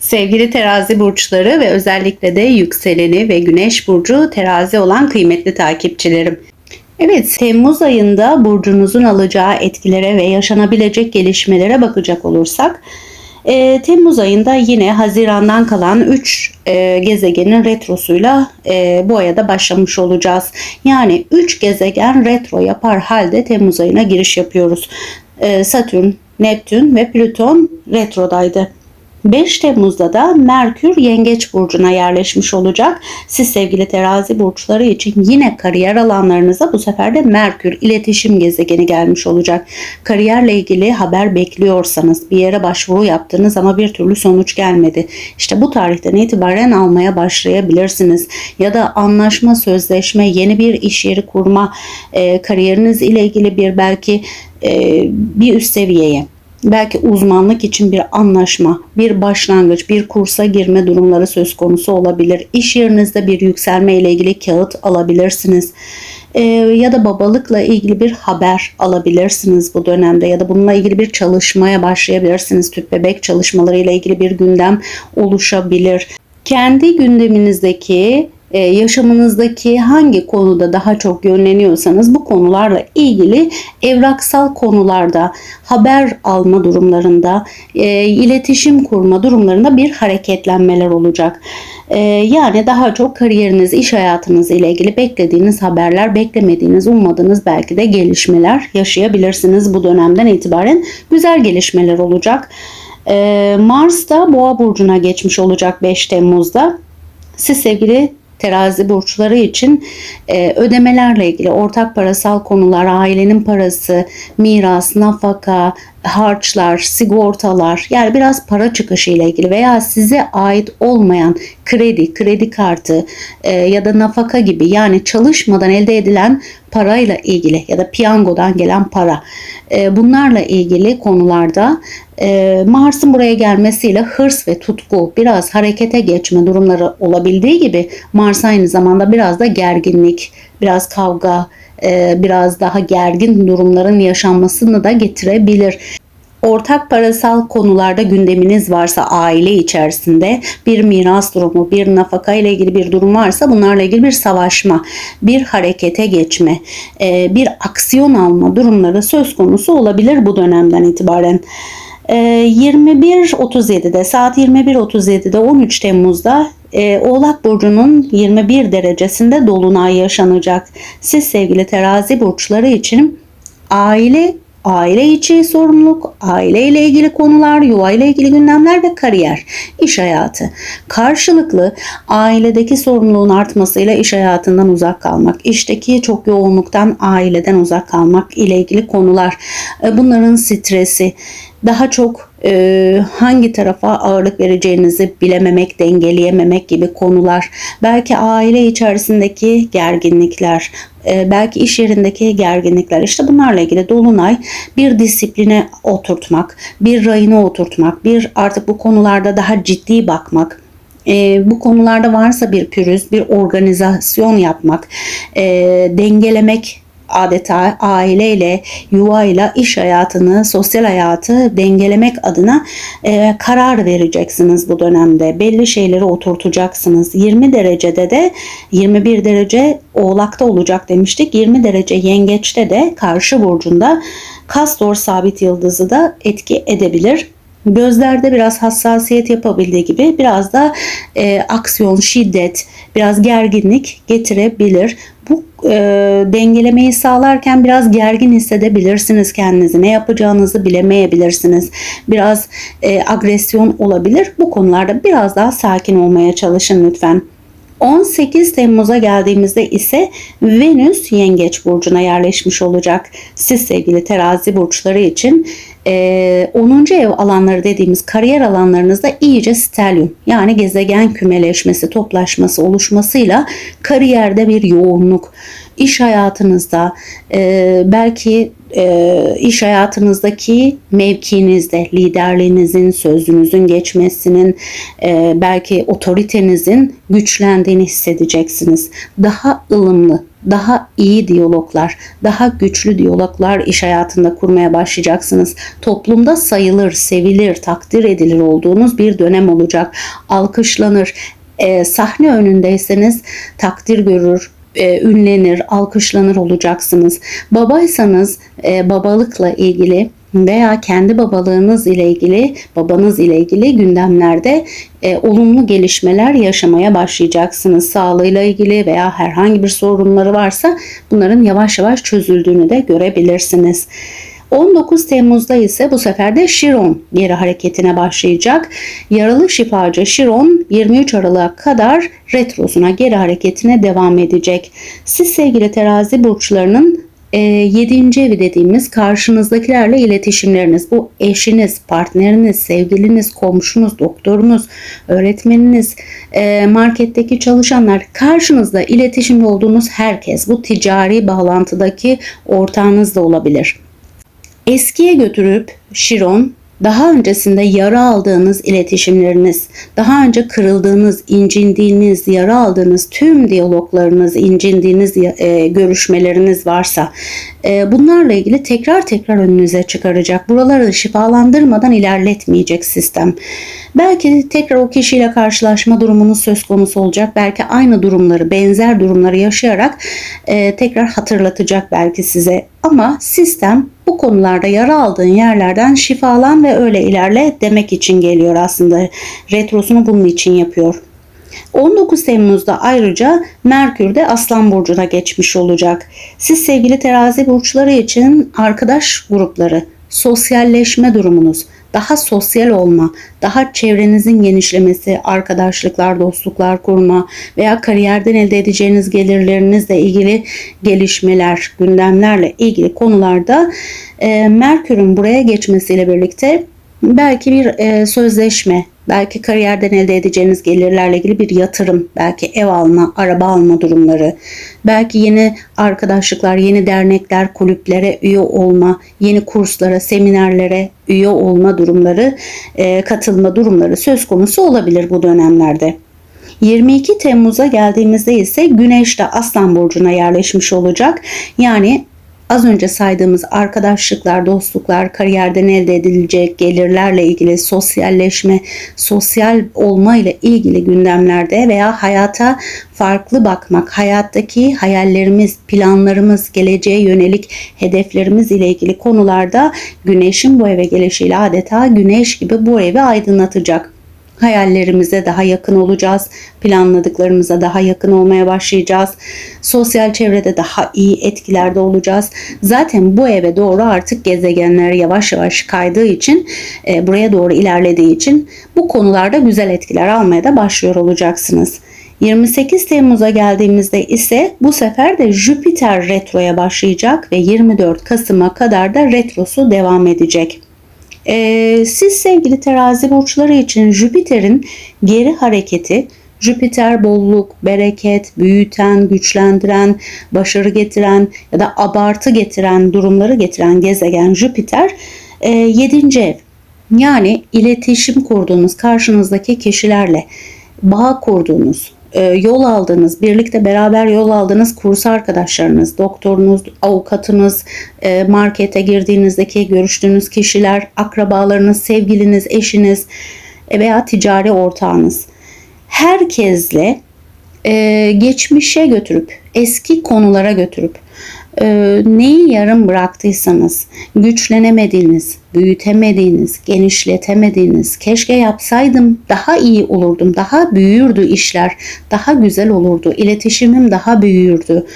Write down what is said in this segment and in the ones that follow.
Sevgili terazi burçları ve özellikle de yükseleni ve güneş burcu terazi olan kıymetli takipçilerim. Evet, Temmuz ayında burcunuzun alacağı etkilere ve yaşanabilecek gelişmelere bakacak olursak, e, Temmuz ayında yine Haziran'dan kalan 3 e, gezegenin retrosuyla e, bu aya da başlamış olacağız. Yani 3 gezegen retro yapar halde Temmuz ayına giriş yapıyoruz. E, Satürn, Neptün ve Plüton retrodaydı. 5 Temmuz'da da Merkür Yengeç burcuna yerleşmiş olacak. Siz sevgili terazi burçları için yine kariyer alanlarınıza bu sefer de Merkür iletişim gezegeni gelmiş olacak. Kariyerle ilgili haber bekliyorsanız bir yere başvuru yaptınız ama bir türlü sonuç gelmedi. İşte bu tarihten itibaren almaya başlayabilirsiniz. Ya da anlaşma, sözleşme, yeni bir iş yeri kurma, e, kariyeriniz ile ilgili bir belki e, bir üst seviyeye belki uzmanlık için bir anlaşma, bir başlangıç, bir kursa girme durumları söz konusu olabilir. İş yerinizde bir yükselme ile ilgili kağıt alabilirsiniz. Ee, ya da babalıkla ilgili bir haber alabilirsiniz bu dönemde ya da bununla ilgili bir çalışmaya başlayabilirsiniz. Tüp bebek çalışmaları ile ilgili bir gündem oluşabilir. Kendi gündeminizdeki e, yaşamınızdaki hangi konuda daha çok yönleniyorsanız bu konularla ilgili evraksal konularda haber alma durumlarında, e, iletişim kurma durumlarında bir hareketlenmeler olacak. E, yani daha çok kariyeriniz, iş hayatınız ile ilgili beklediğiniz haberler, beklemediğiniz, ummadığınız belki de gelişmeler yaşayabilirsiniz bu dönemden itibaren. Güzel gelişmeler olacak. Mars da Boğa burcuna geçmiş olacak 5 Temmuz'da. Siz sevgili terazi burçları için e, ödemelerle ilgili ortak parasal konular, ailenin parası, miras, nafaka, harçlar, sigortalar yani biraz para çıkışı ile ilgili veya size ait olmayan kredi, kredi kartı e, ya da nafaka gibi yani çalışmadan elde edilen parayla ilgili ya da piyangodan gelen para. E, bunlarla ilgili konularda e, Mars'ın buraya gelmesiyle hırs ve tutku biraz harekete geçme durumları olabildiği gibi Mars aynı zamanda biraz da gerginlik, biraz kavga, biraz daha gergin durumların yaşanmasını da getirebilir. Ortak parasal konularda gündeminiz varsa aile içerisinde bir miras durumu, bir nafaka ile ilgili bir durum varsa bunlarla ilgili bir savaşma, bir harekete geçme, e, bir aksiyon alma durumları söz konusu olabilir bu dönemden itibaren. 21.37'de saat 21.37'de 13 Temmuz'da e, Oğlak Burcu'nun 21 derecesinde dolunay yaşanacak. Siz sevgili terazi burçları için aile aile içi sorumluluk, aile ile ilgili konular, yuva ile ilgili gündemler ve kariyer, iş hayatı. Karşılıklı ailedeki sorumluluğun artmasıyla iş hayatından uzak kalmak, işteki çok yoğunluktan aileden uzak kalmak ile ilgili konular. E, bunların stresi, daha çok e, hangi tarafa ağırlık vereceğinizi bilememek, dengeleyememek gibi konular, belki aile içerisindeki gerginlikler, e, belki iş yerindeki gerginlikler. İşte bunlarla ilgili dolunay bir disipline oturtmak, bir rayına oturtmak, bir artık bu konularda daha ciddi bakmak, e, bu konularda varsa bir pürüz, bir organizasyon yapmak, e, dengelemek adeta aileyle, yuvayla iş hayatını, sosyal hayatı dengelemek adına e, karar vereceksiniz bu dönemde. Belli şeyleri oturtacaksınız. 20 derecede de 21 derece oğlakta olacak demiştik. 20 derece yengeçte de karşı burcunda Kastor sabit yıldızı da etki edebilir. Gözlerde biraz hassasiyet yapabildiği gibi biraz da e, aksiyon, şiddet, biraz gerginlik getirebilir. Bu e, dengelemeyi sağlarken biraz gergin hissedebilirsiniz kendinizi. Ne yapacağınızı bilemeyebilirsiniz. Biraz e, agresyon olabilir. Bu konularda biraz daha sakin olmaya çalışın lütfen. 18 Temmuz'a geldiğimizde ise Venüs Yengeç burcuna yerleşmiş olacak. Siz sevgili terazi burçları için e, 10. ev alanları dediğimiz kariyer alanlarınızda iyice stelyum yani gezegen kümeleşmesi, toplaşması oluşmasıyla kariyerde bir yoğunluk, iş hayatınızda e, belki e, iş hayatınızdaki mevkinizde liderliğinizin, sözünüzün geçmesinin, e, belki otoritenizin güçlendiğini hissedeceksiniz. Daha ılımlı, daha iyi diyaloglar, daha güçlü diyaloglar iş hayatında kurmaya başlayacaksınız. Toplumda sayılır, sevilir, takdir edilir olduğunuz bir dönem olacak. Alkışlanır. E, sahne önündeyseniz takdir görür, e, ünlenir, alkışlanır olacaksınız. Babaysanız e, babalıkla ilgili veya kendi babalığınız ile ilgili, babanız ile ilgili gündemlerde e, olumlu gelişmeler yaşamaya başlayacaksınız. Sağlığıyla ilgili veya herhangi bir sorunları varsa bunların yavaş yavaş çözüldüğünü de görebilirsiniz. 19 Temmuz'da ise bu sefer de Şiron geri hareketine başlayacak. Yaralı şifacı Şiron 23 Aralık'a kadar retrosuna geri hareketine devam edecek. Siz sevgili terazi burçlarının e, yedinci evi dediğimiz karşınızdakilerle iletişimleriniz, bu eşiniz, partneriniz, sevgiliniz, komşunuz, doktorunuz, öğretmeniniz, e, marketteki çalışanlar, karşınızda iletişimde olduğunuz herkes, bu ticari bağlantıdaki ortağınız da olabilir. Eskiye götürüp Şiron daha öncesinde yara aldığınız iletişimleriniz, daha önce kırıldığınız, incindiğiniz, yara aldığınız tüm diyaloglarınız, incindiğiniz e, görüşmeleriniz varsa e, bunlarla ilgili tekrar tekrar önünüze çıkaracak. Buraları şifalandırmadan ilerletmeyecek sistem. Belki tekrar o kişiyle karşılaşma durumunuz söz konusu olacak. Belki aynı durumları, benzer durumları yaşayarak e, tekrar hatırlatacak belki size. Ama sistem bu konularda yara aldığın yerlerden şifalan ve öyle ilerle demek için geliyor aslında. Retrosunu bunun için yapıyor. 19 Temmuz'da ayrıca Merkür de Aslan Burcu'na geçmiş olacak. Siz sevgili terazi burçları için arkadaş grupları, sosyalleşme durumunuz, daha sosyal olma, daha çevrenizin genişlemesi, arkadaşlıklar, dostluklar kurma veya kariyerden elde edeceğiniz gelirlerinizle ilgili gelişmeler, gündemlerle ilgili konularda e, Merkür'ün buraya geçmesiyle birlikte belki bir e, sözleşme, belki kariyerden elde edeceğiniz gelirlerle ilgili bir yatırım, belki ev alma, araba alma durumları, belki yeni arkadaşlıklar, yeni dernekler, kulüplere üye olma, yeni kurslara, seminerlere üye olma durumları, e, katılma durumları söz konusu olabilir bu dönemlerde. 22 Temmuz'a geldiğimizde ise Güneş de Aslan Burcu'na yerleşmiş olacak. Yani az önce saydığımız arkadaşlıklar, dostluklar, kariyerden elde edilecek gelirlerle ilgili sosyalleşme, sosyal olma ile ilgili gündemlerde veya hayata farklı bakmak, hayattaki hayallerimiz, planlarımız, geleceğe yönelik hedeflerimiz ile ilgili konularda güneşin bu eve gelişiyle adeta güneş gibi bu evi aydınlatacak hayallerimize daha yakın olacağız. Planladıklarımıza daha yakın olmaya başlayacağız. Sosyal çevrede daha iyi etkilerde olacağız. Zaten bu eve doğru artık gezegenler yavaş yavaş kaydığı için, e, buraya doğru ilerlediği için bu konularda güzel etkiler almaya da başlıyor olacaksınız. 28 Temmuz'a geldiğimizde ise bu sefer de Jüpiter retroya başlayacak ve 24 Kasım'a kadar da retrosu devam edecek. Ee, siz sevgili terazi burçları için Jüpiter'in geri hareketi Jüpiter bolluk, bereket, büyüten, güçlendiren, başarı getiren ya da abartı getiren, durumları getiren gezegen Jüpiter e, 7. ev. Yani iletişim kurduğunuz karşınızdaki kişilerle bağ kurduğunuz, e, yol aldığınız, birlikte beraber yol aldığınız kurs arkadaşlarınız, doktorunuz, avukatınız, e, markete girdiğinizdeki görüştüğünüz kişiler, akrabalarınız, sevgiliniz, eşiniz e, veya ticari ortağınız. Herkesle geçmişe götürüp, eski konulara götürüp, neyi yarım bıraktıysanız, güçlenemediğiniz, büyütemediğiniz, genişletemediğiniz, keşke yapsaydım daha iyi olurdum, daha büyürdü işler, daha güzel olurdu, iletişimim daha büyürdü,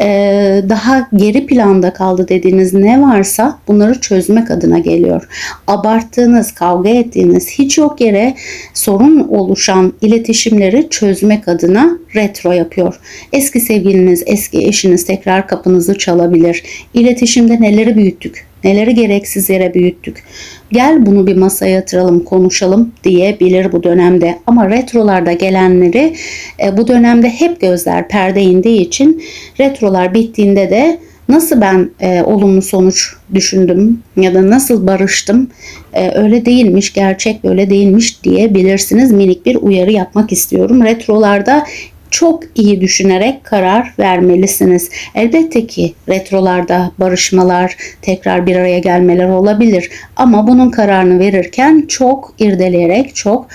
ee, daha geri planda kaldı dediğiniz ne varsa bunları çözmek adına geliyor. Abarttığınız, kavga ettiğiniz, hiç yok yere sorun oluşan iletişimleri çözmek adına retro yapıyor. Eski sevgiliniz, eski eşiniz tekrar kapınızı çalabilir. İletişimde neleri büyüttük, Neleri gereksiz yere büyüttük. Gel bunu bir masaya yatıralım, konuşalım diyebilir bu dönemde. Ama retrolarda gelenleri e, bu dönemde hep gözler perde indiği için retrolar bittiğinde de nasıl ben e, olumlu sonuç düşündüm ya da nasıl barıştım e, öyle değilmiş gerçek böyle değilmiş diyebilirsiniz minik bir uyarı yapmak istiyorum retrolarda çok iyi düşünerek karar vermelisiniz. Elbette ki retrolarda barışmalar, tekrar bir araya gelmeler olabilir. Ama bunun kararını verirken çok irdeleyerek, çok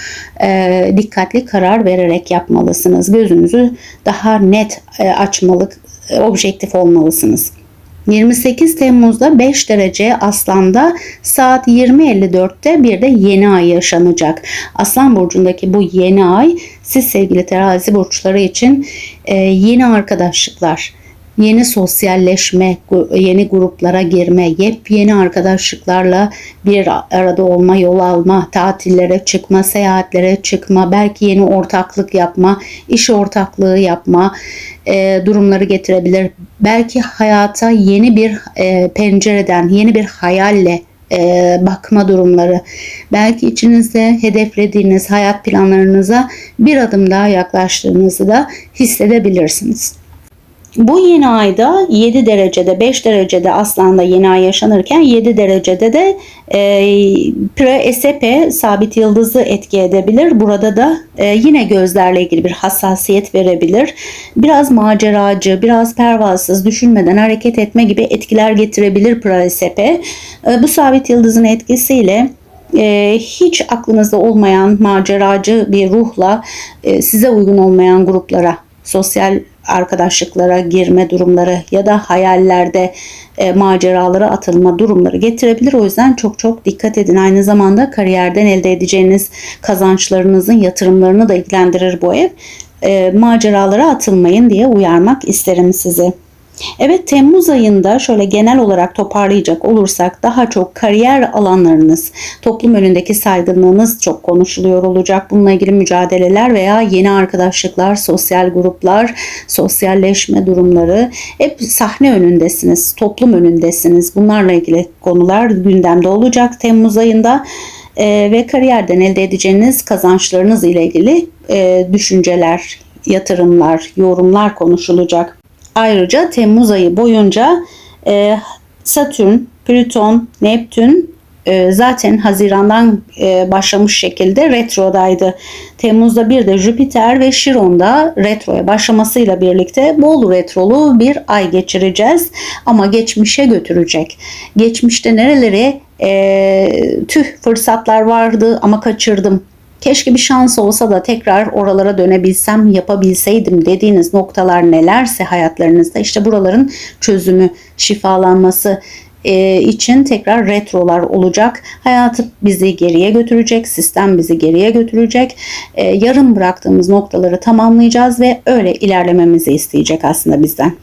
e, dikkatli karar vererek yapmalısınız. Gözünüzü daha net e, açmalı, e, objektif olmalısınız. 28 Temmuz'da 5 derece Aslan'da saat 20.54'te bir de yeni ay yaşanacak. Aslan burcundaki bu yeni ay siz sevgili terazi burçları için e, yeni arkadaşlıklar, yeni sosyalleşme, yeni gruplara girme, yepyeni arkadaşlıklarla bir arada olma, yol alma, tatillere çıkma, seyahatlere çıkma, belki yeni ortaklık yapma, iş ortaklığı yapma e, durumları getirebilir. Belki hayata yeni bir e, pencereden, yeni bir hayalle e, bakma durumları. Belki içinizde hedeflediğiniz hayat planlarınıza bir adım daha yaklaştığınızı da hissedebilirsiniz. Bu yeni ayda 7 derecede 5 derecede aslanda yeni ay yaşanırken 7 derecede de e, pre-esepe sabit yıldızı etki edebilir. Burada da e, yine gözlerle ilgili bir hassasiyet verebilir. Biraz maceracı, biraz pervasız, düşünmeden hareket etme gibi etkiler getirebilir pre-esepe. E, bu sabit yıldızın etkisiyle e, hiç aklınızda olmayan maceracı bir ruhla e, size uygun olmayan gruplara sosyal arkadaşlıklara girme durumları ya da hayallerde e, maceralara atılma durumları getirebilir. O yüzden çok çok dikkat edin. Aynı zamanda kariyerden elde edeceğiniz kazançlarınızın yatırımlarını da ilgilendirir bu ev. E, maceralara atılmayın diye uyarmak isterim sizi. Evet Temmuz ayında şöyle genel olarak toparlayacak olursak daha çok kariyer alanlarınız, toplum önündeki saygınlığınız çok konuşuluyor olacak. Bununla ilgili mücadeleler veya yeni arkadaşlıklar, sosyal gruplar, sosyalleşme durumları hep sahne önündesiniz, toplum önündesiniz. Bunlarla ilgili konular gündemde olacak Temmuz ayında. Ee, ve kariyerden elde edeceğiniz kazançlarınız ile ilgili e, düşünceler, yatırımlar, yorumlar konuşulacak. Ayrıca Temmuz ayı boyunca e, Satürn, Plüton, Neptün e, zaten Haziran'dan e, başlamış şekilde retrodaydı. Temmuz'da bir de Jüpiter ve Şiron'da retroya başlamasıyla birlikte bol retrolu bir ay geçireceğiz. Ama geçmişe götürecek. Geçmişte nerelere e, tüh fırsatlar vardı ama kaçırdım keşke bir şans olsa da tekrar oralara dönebilsem, yapabilseydim dediğiniz noktalar nelerse hayatlarınızda işte buraların çözümü, şifalanması e, için tekrar retrolar olacak. Hayatı bizi geriye götürecek, sistem bizi geriye götürecek. E, yarım bıraktığımız noktaları tamamlayacağız ve öyle ilerlememizi isteyecek aslında bizden.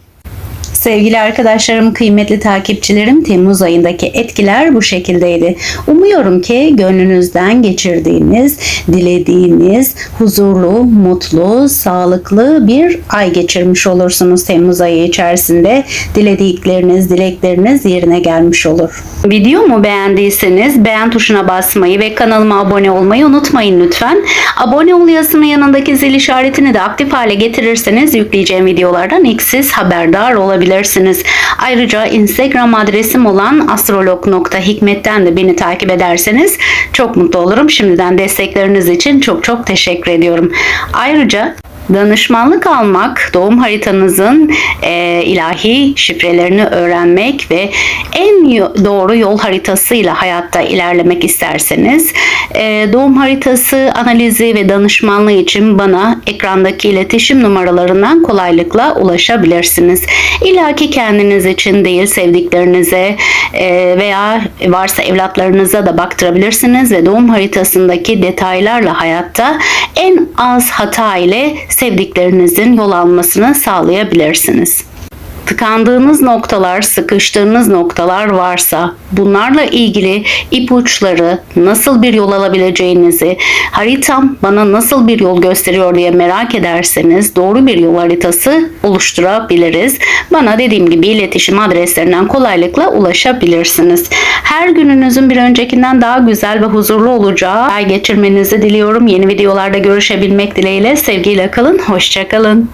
Sevgili arkadaşlarım, kıymetli takipçilerim, Temmuz ayındaki etkiler bu şekildeydi. Umuyorum ki gönlünüzden geçirdiğiniz, dilediğiniz, huzurlu, mutlu, sağlıklı bir ay geçirmiş olursunuz Temmuz ayı içerisinde. Diledikleriniz, dilekleriniz yerine gelmiş olur. Videomu beğendiyseniz beğen tuşuna basmayı ve kanalıma abone olmayı unutmayın lütfen. Abone ol yazısının yanındaki zil işaretini de aktif hale getirirseniz yükleyeceğim videolardan ilk siz haberdar olabilirsiniz ulaşabilirsiniz. Ayrıca Instagram adresim olan astrolog.hikmet'ten de beni takip ederseniz çok mutlu olurum. Şimdiden destekleriniz için çok çok teşekkür ediyorum. Ayrıca Danışmanlık almak, doğum haritanızın e, ilahi şifrelerini öğrenmek ve en doğru yol haritasıyla hayatta ilerlemek isterseniz doğum haritası analizi ve danışmanlığı için bana ekrandaki iletişim numaralarından kolaylıkla ulaşabilirsiniz. İlla ki kendiniz için değil sevdiklerinize e, veya varsa evlatlarınıza da baktırabilirsiniz ve doğum haritasındaki detaylarla hayatta en az hata ile sevdiklerinizin yol almasını sağlayabilirsiniz tıkandığınız noktalar, sıkıştığınız noktalar varsa bunlarla ilgili ipuçları, nasıl bir yol alabileceğinizi, haritam bana nasıl bir yol gösteriyor diye merak ederseniz doğru bir yol haritası oluşturabiliriz. Bana dediğim gibi iletişim adreslerinden kolaylıkla ulaşabilirsiniz. Her gününüzün bir öncekinden daha güzel ve huzurlu olacağı ay geçirmenizi diliyorum. Yeni videolarda görüşebilmek dileğiyle sevgiyle kalın, hoşçakalın.